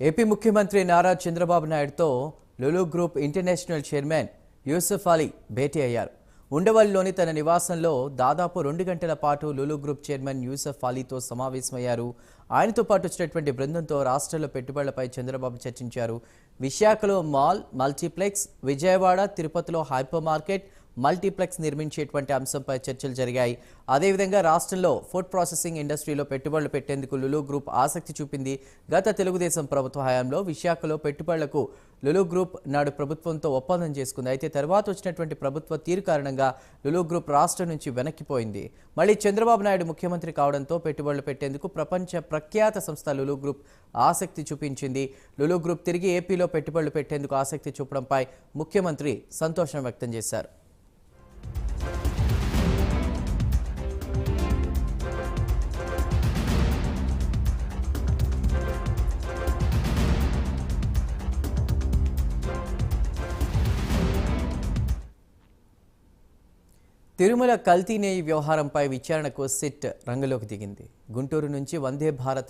AP ముఖ్యమంత్రి నారా చంద్రబాబు నాయుడుతో Lulu group international chairman Yusuf Ali భేటీ అయ్యారు. ఉండవల్లిలోని తన నివాసంలో దాదాపు రెండు గంటల పాటు లులు గ్రూప్ చైర్మన్ యూసఫ్ అలీతో సమావేశమయ్యారు. ఆయనతో పాటు వచ్చినటువంటి బృందంతో రాష్ట్రంలో పెట్టుబడులపై చంద్రబాబు చర్చించారు. విశాఖలో మాల్ మల్టీప్లెక్స్ విజయవాడ తిరుపతిలో హైపర్ మార్కెట్ మల్టీప్లెక్స్ నిర్మించేటువంటి అంశంపై చర్చలు జరిగాయి. అదేవిధంగా రాష్ట్రంలో ఫుడ్ ప్రాసెసింగ్ ఇండస్ట్రీలో పెట్టుబడులు పెట్టేందుకు లులు గ్రూప్ ఆసక్తి చూపింది. గత తెలుగుదేశం ప్రభుత్వ హయాంలో విశాఖలో పెట్టుబడులకు లులు గ్రూప్ నాడు ప్రభుత్వంతో ఒప్పందం చేసుకుంది. అయితే తర్వాత వచ్చినటువంటి ప్రభుత్వ తీరు కారణంగా లులు గ్రూప్ రాష్ట్రం నుంచి వెనక్కిపోయింది. మళ్ళీ చంద్రబాబు నాయుడు ముఖ్యమంత్రి కావడంతో పెట్టుబడులు పెట్టేందుకు ప్రపంచ ప్రఖ్యాత సంస్థ లులు గ్రూప్ ఆసక్తి చూపించింది. లులు గ్రూప్ తిరిగి ఏపీలో పెట్టుబడులు పెట్టేందుకు ఆసక్తి చూపడంపై ముఖ్యమంత్రి సంతోషం వ్యక్తం చేశారు. తిరుమల కల్తీ నేయి వ్యవహారంపై విచారణకు సిట్ రంగులోకి దిగింది. గుంటూరు నుంచి వందే భారత్